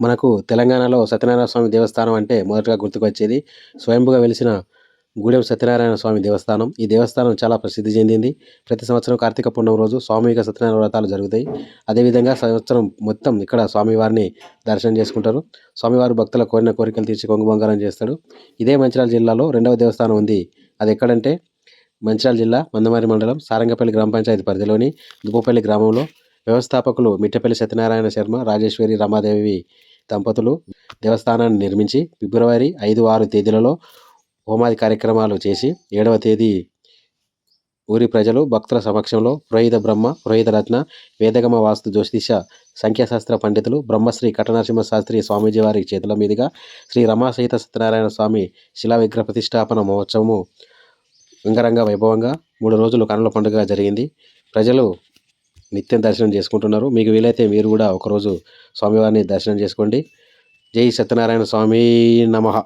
మనకు తెలంగాణలో సత్యనారాయణ స్వామి దేవస్థానం అంటే మొదటగా గుర్తుకొచ్చేది. స్వయంభుగా వెలిసిన గూడెం సత్యనారాయణ స్వామి దేవస్థానం. ఈ దేవస్థానం చాలా ప్రసిద్ధి చెందింది. ప్రతి సంవత్సరం కార్తీక పూర్ణం రోజు స్వామిక సత్యనారాయణ వ్రతాలు జరుగుతాయి. అదేవిధంగా సంవత్సరం మొత్తం ఇక్కడ స్వామివారిని దర్శనం చేసుకుంటారు. స్వామివారు భక్తుల కోరిన కోరికలు తీర్చి కొంగు బంగారం చేస్తాడు. ఇదే మంచిర్యాల జిల్లాలో రెండవ దేవస్థానం ఉంది. అది ఎక్కడంటే మంచిర్యాల జిల్లా మందమారి మండలం సారంగపల్లి గ్రామ పంచాయతీ పరిధిలోని దుబ్బపల్లి గ్రామంలో వ్యవస్థాపకులు మిట్టపల్లి సత్యనారాయణ శర్మ రాజేశ్వరి రమాదేవి దంపతులు దేవస్థానాన్ని నిర్మించి ఫిబ్రవరి ఐదు ఆరు తేదీలలో హోమాది కార్యక్రమాలు చేసి ఏడవ తేదీ ఊరి ప్రజలు భక్తుల సమక్షంలో పురోహిత బ్రహ్మ పురోహిత రత్న వేదగమ వాస్తు జ్యోతిష సంఖ్యాశాస్త్ర పండితులు బ్రహ్మశ్రీ కటనరసింహ శాస్త్రి స్వామీజీ వారి చేతుల మీదుగా శ్రీ రమాసహిత సత్యనారాయణ స్వామి శిలా విగ్రహ ప్రతిష్టాపన మహోత్సవము అంగరంగ వైభవంగా మూడు రోజులు కనుల పండుగ జరిగింది. ప్రజలు నిత్యం దర్శనం చేసుకుంటున్నారు. మీకు వీలైతే మీరు కూడా ఒకరోజు స్వామివారిని దర్శనం చేసుకోండి. జై సత్యనారాయణ స్వామి నమః.